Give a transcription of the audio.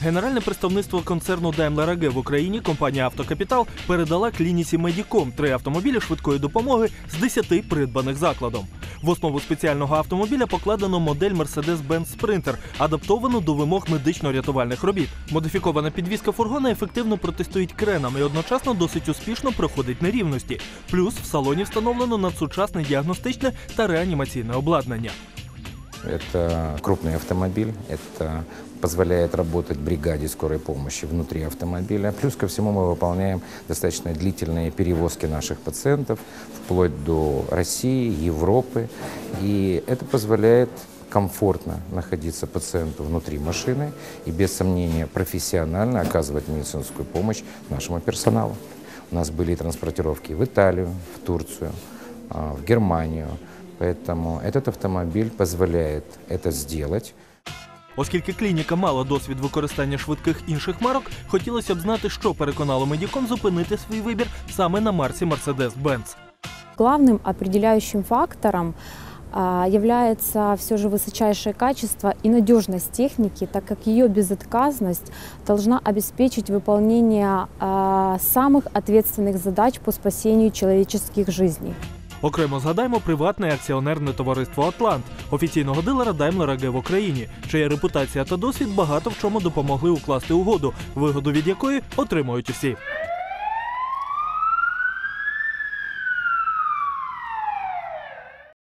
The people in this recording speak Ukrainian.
Генеральне представництво концерну Daimler AG в Україні компанія Автокапітал передала клініці Медіком три автомобілі швидкої допомоги з 10 придбаних закладом. В основу спеціального автомобіля покладено модель Mercedes-Benz Sprinter, адаптовану до вимог медично-рятувальних робіт. Модифікована підвізка фургона ефективно протистоїть кренам і одночасно досить успішно проходить нерівності. Плюс в салоні встановлено надсучасне діагностичне та реанімаційне обладнання. Это крупный автомобиль, это позволяет работать бригаде скорой помощи внутри автомобиля. Плюс ко всему мы выполняем достаточно длительные перевозки наших пациентов вплоть до России, Европы. И это позволяет комфортно находиться пациенту внутри машины и без сомнения профессионально оказывать медицинскую помощь нашему персоналу. У нас были транспортировки в Италию, в Турцию, а, в Германию. Поэтому этот автомобиль позволяет это сделать. Оскільки клініка мала досвід використання швидких інших марок, хотілося б знати, що переконало Медіком зупинити свій вибір саме на марці Mercedes-Benz. Главным определяющим фактором а, является все же высочайшее качество и надежность техники, так как ее безотказность должна обеспечить выполнение а, самых ответственных задач по спасению человеческих жизней. Окремо згадаємо приватне акціонерне товариство Атлант, офіційного дилера Даймлера AG в Україні, чия репутація та досвід багато в чому допомогли укласти угоду, вигоду від якої отримують усі.